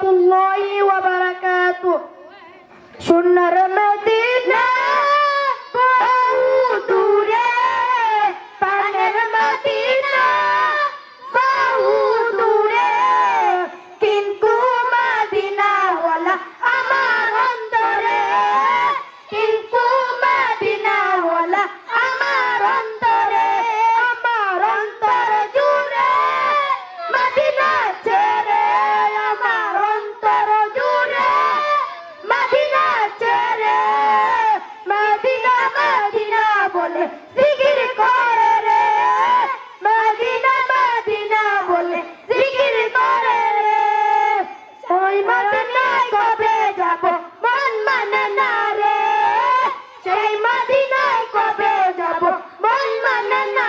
রহমতুল্লাহি ওয়া বারাকাতু সোনার জিকির করে রে। মদিনা মদিনা কবে যাব, মন মানে না মদিনায় কবে যাব, মন মানে না